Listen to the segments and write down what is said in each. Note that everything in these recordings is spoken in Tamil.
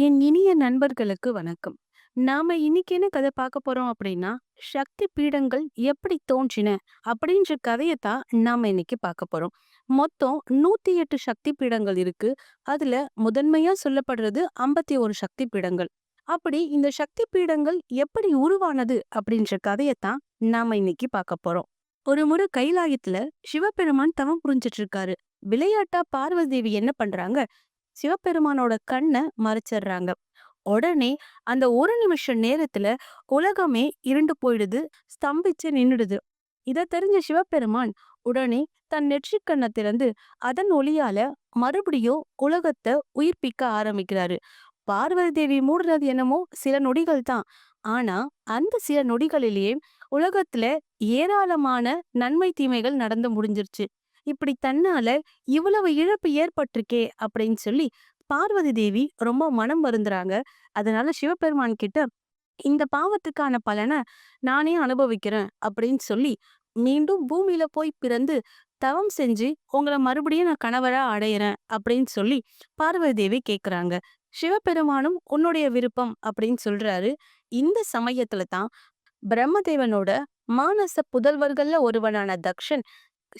என் இனிய நண்பர்களுக்கு வணக்கம். நாம இன்னைக்கு என்ன கதை பார்க்க போறோம் அப்படின்னா, சக்தி பீடங்கள் எப்படி தோன்றின அப்படின்ற கதையை தான் நாம இன்னைக்கு பார்க்க போறோம். மொத்தம் 108 சக்தி பீடங்கள் இருக்கு. அதுல முதன்மையா சொல்லப்படுறது 51 சக்தி பீடங்கள். அப்படி இந்த சக்தி பீடங்கள் எப்படி உருவானது அப்படின்ற கதையை தான் நாம இன்னைக்கு பார்க்க போறோம். ஒரு முறை கைலாயத்துல சிவபெருமான் தவம் புரிஞ்சிட்டு இருக்காரு. விளையாட்டா பார்வதி தேவி என்ன பண்றாங்க சிவபெருமானோட கண்ண மறைச்சிடுறாங்க. உடனே அந்த ஒரு நிமிஷ நேரத்துல உலகமே இருண்டு போயிடுது, ஸ்தம்பிச்சு நின்னுடுது. இத தெரிஞ்ச சிவபெருமான் உடனே தன் நெற்றிக் கண்ண திறந்து அதன் ஒளியால மறுபடியும் உலகத்த உயிர்ப்பிக்க ஆரம்பிக்கிறாரு. பார்வதி தேவி மூடுறது என்னமோ சில நொடிகள் தான். ஆனா அந்த சில நொடிகளிலேயே உலகத்துல ஏராளமான நன்மை தீமைகள் நடந்து முடிஞ்சிருச்சு. இப்படி தன்னால இவ்வளவு இழப்பு ஏற்பட்டிருக்கே அப்படின்னு சொல்லி பார்வதி தேவி ரொம்ப மனம் வருந்துறாங்க. அதனால சிவபெருமான் கிட்ட இந்த பாவத்துக்கான பலனை நானே அனுபவிக்கிறேன் அப்படின்னு சொல்லி மீண்டும் பூமியில போய் பிறந்து தவம் செஞ்சு உங்கள மறுபடியும் நான் கணவரா அடையிறேன் அப்படின்னு சொல்லி பார்வதி தேவி கேக்குறாங்க. சிவபெருமானும் உன்னுடைய விருப்பம் அப்படின்னு சொல்றாரு. இந்த சமயத்துல தான் பிரம்மதேவனோட மானச புதல்வர்கள்ல ஒருவனான தக்ஷன்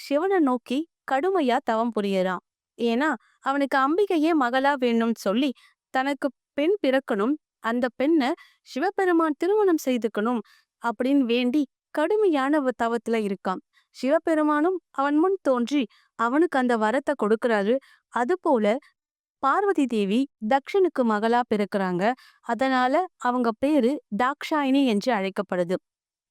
சிவனை நோக்கி கடுமையா தவம் புரியறான். ஏன்னா அவனுக்கு அம்பிகையே மகளா வேணும்னு சொல்லி தனக்கு பெண் பிறக்கணும். அந்த பெண்ண சிவபெருமான் திருமணம் செய்துக்கணும் அப்படின்னு வேண்டி கடுமையான தவத்துல இருக்கான். சிவபெருமானும் அவன் முன் தோன்றி அவனுக்கு அந்த வரத்தை கொடுக்கறாரு. அது போல பார்வதி தேவி தக்ஷனுக்கு மகளா பிறக்கிறாங்க அதனால அவங்க பேரு தாக்ஷாயினி என்று அழைக்கப்படுது.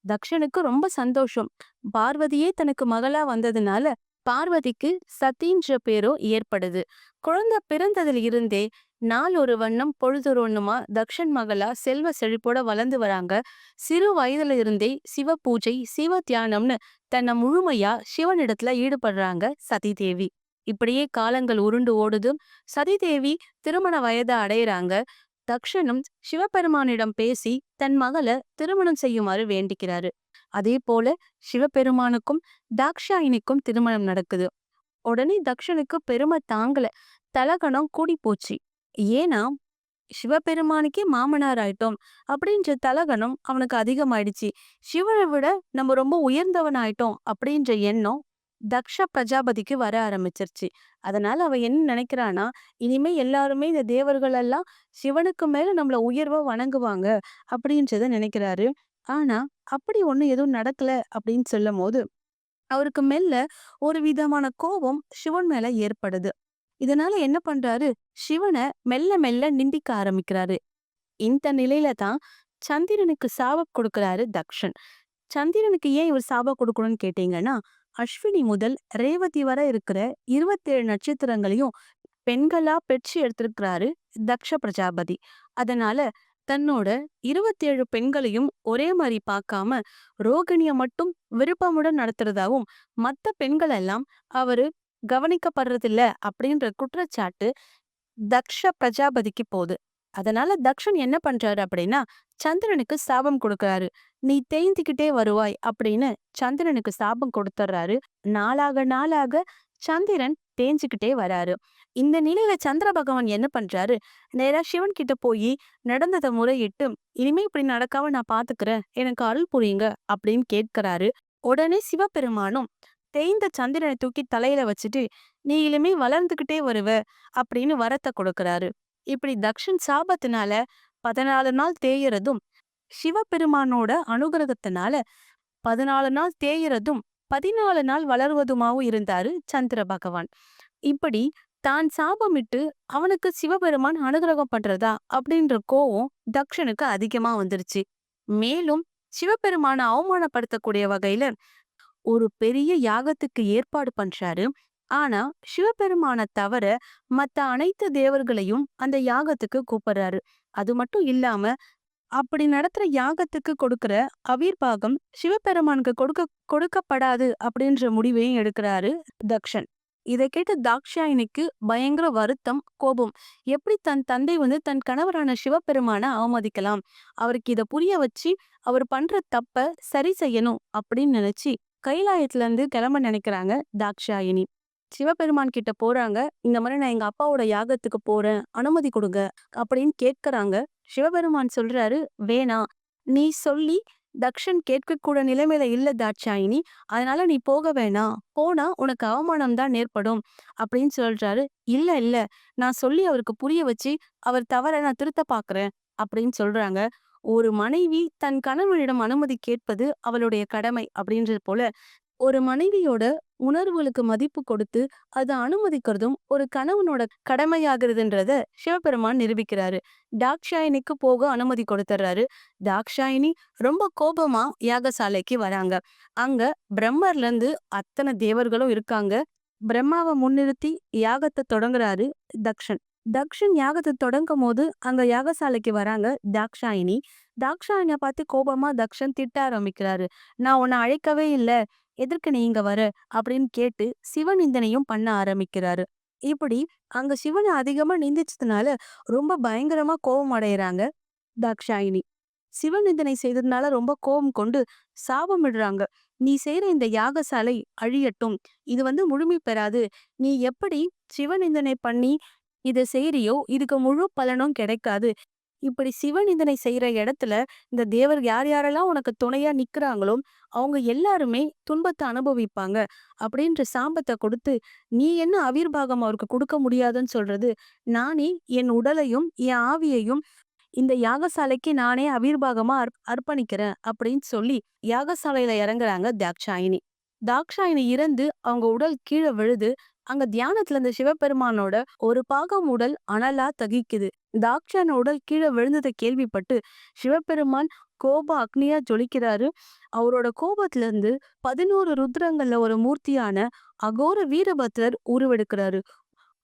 தக்ஷனுக்கு ரொம்ப சந்தோஷம். பார்வதியே தனக்கு மகளா வந்ததுனால பார்வதிக்கு சதின்ற பேரோ ஏற்படுது. குழந்தை பிறந்ததில் இருந்தே நாள் ஒரு வண்ணம் பொழுதொரு ஒண்ணுமா தக்ஷன் மகளா செல்வ செழிப்போட வளர்ந்து வராங்க. சிறு வயதுல இருந்தே சிவ பூஜை, சிவ தியானம்னு தன்னை முழுமையா சிவனிடத்துல ஈடுபடுறாங்க சதி தேவி. இப்படியே காலங்கள் உருண்டு ஓடுதும் சதி தேவி திருமண வயதை அடையிறாங்க தக்ஷனும் சிவபெருமானிடம் பேசி தன் மகளை திருமணம் செய்யுமாறு வேண்டிக்கிறாரு. அதே போல சிவபெருமானுக்கும் தாக்ஷாயினிக்கும் திருமணம் நடக்குது. உடனே தக்ஷனுக்கு பெருமை தாங்கல. தலகணம் கூடி போச்சு. ஏன்னா சிவபெருமானுக்கே மாமனார் ஆயிட்டோம் அப்படின்ற தலகணம் அவனுக்கு அதிகமாயிடுச்சு. சிவனை விட நம்ம ரொம்ப உயர்ந்தவன் ஆயிட்டோம் அப்படின்ற எண்ணம் தக்ஷ பிரஜாபதிக்கு வர ஆரம்பிச்சிருச்சு. அதனால அவ என்ன நினைக்கிறானா இனிமே எல்லாருமே இந்த தேவர்கள் எல்லாம் சிவனுக்கு மேல நம்மள உயர்வா வணங்குவாங்க அப்படின்றத நினைக்கிறாரு. ஆனா அப்படி ஒண்ணும் எதுவும் நடக்கல அப்படின்னு சொல்லும் போது அவருக்கு மெல்ல ஒரு விதமான கோபம் சிவன் மேல ஏற்படுது. இதனால என்ன பண்றாரு சிவனை மெல்ல மெல்ல நிந்திக்க ஆரம்பிக்கிறாரு. இந்த நிலையில தான் சந்திரனுக்கு சாபம் கொடுக்கிறாரு தக்ஷன். சந்திரனுக்கு ஏன் இவர் சாபம் கொடுக்கணும்னு கேட்டீங்கன்னா அஸ்வினி முதல் ரேவதி வரை இருக்கிற 27 நட்சத்திரங்களையும் பெண்களா பெற்று எடுத்திருக்கிறாரு தக்ஷ பிரஜாபதி. அதனால தன்னோட 27 பெண்களையும் ஒரே மாதிரி பார்க்காம ரோகிணிய மட்டும் விருப்பமுடன் நடத்துறதாவும் மற்ற பெண்கள் எல்லாம் அவரு கவனிக்கப்படுறதில்ல அப்படின்ற குற்றச்சாட்டு தக்ஷ பிரஜாபதிக்கு போகுது. அதனால தக்ஷன் என்ன பண்றாரு அப்படின்னா சந்திரனுக்கு சாபம் கொடுக்கறாரு. நீ தேய்ந்துகிட்டே வருவாய் அப்படின்னு சந்திரனுக்கு சாபம் கொடுத்துட்றாரு. நாளாக நாளாக சந்திரன் தேஞ்சுக்கிட்டே வராரு. இந்த நிலையில சந்திர பகவான் என்ன பண்றாரு நேரா சிவன் கிட்ட போய் நடந்ததை முறையிட்டு இனிமே இப்படி நடக்காம நான் பாத்துக்கிறேன் எனக்கு அருள் புரியுங்க அப்படின்னு கேட்கிறாரு. உடனே சிவபெருமானும் தேய்ந்த சந்திரனை தூக்கி தலையில வச்சுட்டு நீ இனிமே வளர்ந்துகிட்டே வருவ அப்படின்னு வரத்தை கொடுக்கறாரு. இப்படி தக்ஷன் சாபத்தினால பதினாலு நாள் தேயறதும் சிவபெருமானோட அனுகிரகத்தினால பதினாலு நாள் தேயறதும் பதினாலு நாள் வளர்வதுமாவும் இருந்தாரு சந்திர பகவான். இப்படி தான் சாபமிட்டு அவனுக்கு சிவபெருமான் அனுகிரகம் பண்றதா அப்படின்ற கோவம் தக்ஷனுக்கு அதிகமா வந்துருச்சு. மேலும் சிவபெருமான அவமானப்படுத்தக்கூடிய வகையில ஒரு பெரிய யாகத்துக்கு ஏற்பாடு பண்றாரு. ஆனா சிவபெருமான தவிர மத்த அனைத்து தேவர்களையும் அந்த யாகத்துக்கு கூப்பிடுறாரு. அது மட்டும் இல்லாம அப்படி நடத்துற யாகத்துக்கு கொடுக்கிற அவீர்பாகம் சிவபெருமானுக்கு கொடுக்க கொடுக்கப்படாது அப்படின்ற முடிவையும் எடுக்கிறாரு தக்ஷன். இதை கேட்ட தாக்ஷாயினிக்கு பயங்கர வருத்தம், கோபம். எப்படி தன் தந்தை வந்து தன் கணவரான சிவபெருமான அவமதிக்கலாம்? அவருக்கு இத புரிய வச்சு அவர் பண்ற தப்ப சரி செய்யணும் அப்படின்னு நினைச்சு கைலாயத்துல இருந்து கிளம்ப நினைக்கிறாங்க தாக்ஷாயினி. சிவபெருமான் கிட்ட போறாங்க. இந்த மாதிரி நான் எங்க அப்பாவோட யாகத்துக்கு போறேன். அனுமதி கொடுங்க அப்படின்னு கேட்கறாங்க. சிவபெருமான் சொல்றாரு, "வேணாம். நீ சொல்லி தக்ஷன் கேட்கக்கூட நிலைமையில இல்ல தாட்சாயினி. அதனால நீ போக வேணாம். போனா உனக்கு அவமானம் தான் ஏற்படும் அப்படின்னு சொல்றாரு. "இல்ல, இல்ல. நான் சொல்லி அவருக்கு புரிய வச்சு, அவர் தவற நான் திருத்த பாக்குறேன்." அப்படின்னு சொல்றாங்க. ஒரு மனைவி தன் கணவனிடம் அனுமதி கேட்பது அவளுடைய கடமை அப்படின்றது போல, ஒரு மனைவியோட உணர்வுகளுக்கு மதிப்பு கொடுத்து, அத அனுமதிக்கிறதும் ஒரு கணவனோட கடமையாகிறதுன்றத சிவபெருமான் நிரூபிக்கிறாரு. டாக்ஷாயினிக்கு போக அனுமதி கொடுத்துர்றாரு. தாக்ஷாயினி ரொம்ப கோபமா யாகசாலைக்கு வராங்க. அங்க பிரம்மர்ல இருந்து அத்தனை தேவர்களும் இருக்காங்க. பிரம்மாவ முன்னிறுத்தி யாகத்தை தொடங்குறாரு தக்ஷன். தக்ஷன் யாகத்தை தொடங்கும் போது அங்க யாகசாலைக்கு வராங்க தாக்ஷாயினி. தாக்ஷாயினியை பார்த்து கோபமா தக்ஷன் திட்ட ஆரம்பிக்கிறாரு. "நான் உன்ன அழைக்கவே இல்ல. எதற்கு நீ இங்க வர?" அப்படின்னு கேட்டு சிவநிந்தனையும் பண்ண ஆரம்பிக்கிறாரு. இப்படி அங்க சிவனை அதிகமா நிந்திச்சதுனால ரொம்ப பயங்கரமா கோபம் அடையறாங்க தாக்ஷாயினி. சிவநிந்தனை செய்ததுனால ரொம்ப கோபம் கொண்டு சாபமிடுறாங்க. "நீ செய்யற இந்த யாகசாலை அழியட்டும். இது வந்து முழுமை பெறாது. நீ எப்படி சிவநிந்தனை பண்ணி இத செய்றியோ, இதுக்கு முழு பலனும் கிடைக்காது. இப்படி சிவநிந்தனை செய்யற இடத்துல இந்த தேவர் யார் யாரெல்லாம் உனக்கு துணையா நிக்கிறாங்களோ, அவங்க எல்லாருமே துன்பத்த அனுபவிப்பாங்க." அப்படின்ற சாம்பத்தை கொடுத்து, "நீ என்ன அவிர்வாகம் அவருக்கு கொடுக்க முடியாதுன்னு சொல்றது? நானே என் உடலையும், என் ஆவியையும் இந்த யாகசாலைக்கு நானே அவிர்வாகமா அர்ப் அர்ப்பணிக்கிறேன்." அப்படின்னு சொல்லி யாகசாலையில இறங்குறாங்க தாக்ஷாயினி. தாக்ஷாயினி இறந்து அவங்க உடல் கீழ விழுது. அங்க தியானத்துல இருந்த சிவபெருமானோட ஒரு பாகம் உடல் அனலா தகிக்குது. தாக்ஷன் உடல் கீழே விழுந்ததை கேள்விப்பட்டு சிவபெருமான் கோப அக்னியா ஜொலிக்கிறாரு. அவரோட கோபத்துல இருந்து 11 ருத்ரங்கள்ல ஒரு மூர்த்தியான அகோர வீரபத்ரர் உருவெடுக்கிறாரு.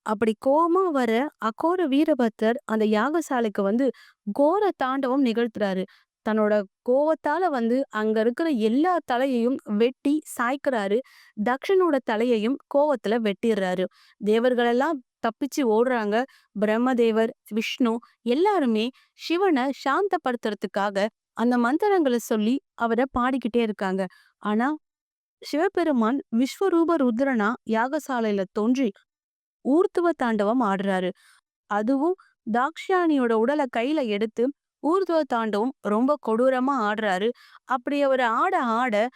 அப்படி கோவமா வர அகோர வீரபத்ரர் அந்த யாகசாலைக்கு வந்து கோர தாண்டவம் நிகழ்த்துறாரு. தன்னோட கோவத்தால வந்து அங்க இருக்கிற எல்லா தலையையும் வெட்டி சாய்க்கிறாரு. தக்ஷனோட தலையையும் கோவத்துல வெட்டிடுறாரு தேவர்களெல்லாம் தப்பிச்சு ஓடுறாங்க. பிரம்மதேவர், விஷ்ணு எல்லாருமே சிவனை சாந்தப்படுத்துறதுக்காக அந்த மந்திரங்களை சொல்லி அவரை பாடிக்கிட்டே இருக்காங்க. ஆனா, சிவபெருமான் விஸ்வரூப ருத்ரனா யாகசாலையில தோன்றி ஊர்த்துவ தாண்டவம் ஆடுறாரு. அதுவும் தாக்ஷாயணியோட உடலை கையில எடுத்து ஊர்துவ தாண்டவம் ரொம்ப கொடூரமா ஆடுறாரு. அப்படி அவர் ஆட ஆட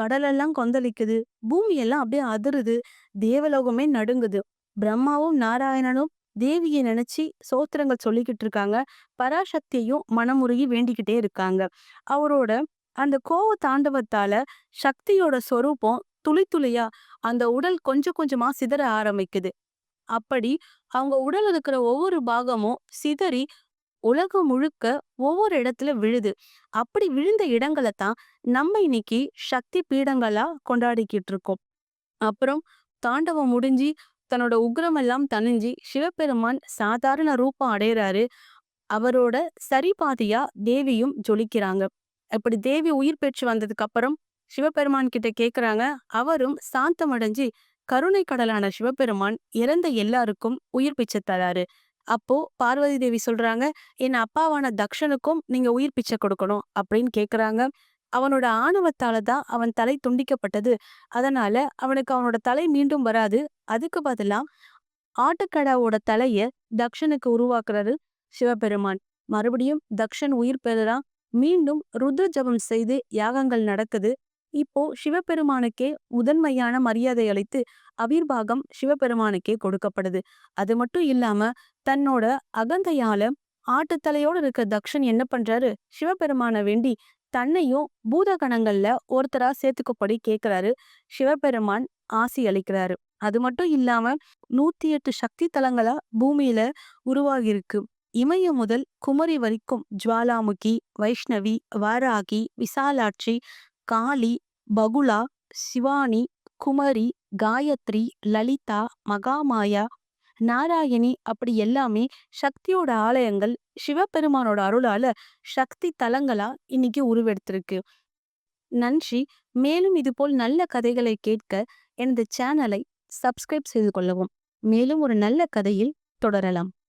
கடலெல்லாம் கொந்தளிக்குது. பூமியெல்லாம் அப்படியே அதிருது. தேவலோகமே நடுங்குது. பிரம்மாவும், நாராயணனும் தேவியை நினைச்சு சோத்திரங்கள் சொல்லிக்கிட்டு இருக்காங்க. பராசக்தியையும் மனமுருகி வேண்டிக்கிட்டே இருக்காங்க. அவரோட அந்த கோவ தாண்டவத்தால சக்தியோட சொரூபம் துளி துளியா அந்த உடல் கொஞ்சம் கொஞ்சமா சிதற ஆரம்பிக்குது. அப்படி அவங்க உடல் இருக்கிற ஒவ்வொரு பாகமும் சிதறி உலகம் முழுக்க ஒவ்வொரு இடத்துல விழுது. அப்படி விழுந்த இடங்களை தான் நம்ம இன்னைக்கு சக்தி பீடங்களா கொண்டாடிக்கிட்டு இருக்கோம். அப்புறம் தாண்டவம் முடிஞ்சு தன்னோட உக்ரமெல்லாம் எல்லாம் தணிஞ்சு சிவபெருமான் சாதாரண ரூபம் அடையிறாரு அவரோட சரிபாதியா தேவியும் ஜொலிக்கிறாங்க. இப்படி தேவி உயிர் பெற்று வந்ததுக்கு அப்புறம் சிவபெருமான் கிட்ட கேக்குறாங்க. அவரும் சாந்தமடைஞ்சு கருணை கடலான சிவபெருமான் இறந்த எல்லாருக்கும் உயிர் பிச்சை தராரு. அப்போ பார்வதி தேவி சொல்றாங்க, "என் அப்பாவான தக்ஷனுக்கும் நீங்க உயிர் பிச்சை கொடுக்கணும்." அப்படின்னு கேக்குறாங்க. அவனோட ஆணவத்தால தான் அவன் தலை துண்டிக்கப்பட்டது. அதனால அவனுக்கு அவனோட தலை மீண்டும் வராது. அதுக்கு பதிலா ஆட்டுக்கடாவோட தலைய தக்ஷனுக்கு உருவாக்குறாரு சிவபெருமான். மறுபடியும் தக்ஷன் உயிர் பெறுறான். மீண்டும் ருத்ர ஜபம் செய்து யாகங்கள் நடக்குது. இப்போ சிவபெருமானுக்கே முதன்மையான மரியாதை அளித்து அவிர்வாகம் சிவபெருமானுக்கே கொடுக்கப்படுது. அது மட்டும் இல்லாம தன்னோட அகந்தையால ஆட்டுத்தலையோடு இருக்க தக்ஷன் என்ன பண்றாரு? சிவபெருமான வேண்டி தன்னையும் பூதகணங்கள்ல ஒருத்தரா சேர்த்துக்கப்படி கேட்கிறாரு சிவபெருமான் ஆசி அளிக்கிறாரு. அது மட்டும் இல்லாம 108 சக்தி தலங்களா பூமியில உருவாகியிருக்கு. இமயம் முதல் குமரி வரைக்கும் ஜுவாலாமுகி, வைஷ்ணவி, வாராகி, விசாலாட்சி, காளி, பகுலா சிவானி, குமரி, காயத்ரி, லலிதா, மகாமாயா, நாராயணி அப்படி எல்லாமே சக்தியோட ஆலயங்கள் சிவபெருமானோட அருளால சக்தி தலங்களா இன்னைக்கு உருவெடுத்திருக்கு. நன்றி. மேலும் இதுபோல் நல்ல கதைகளை கேட்க எனது சேனலை சப்ஸ்கிரைப் செய்து கொள்ளவும். மேலும் ஒரு நல்ல கதையில் தொடரலாம்.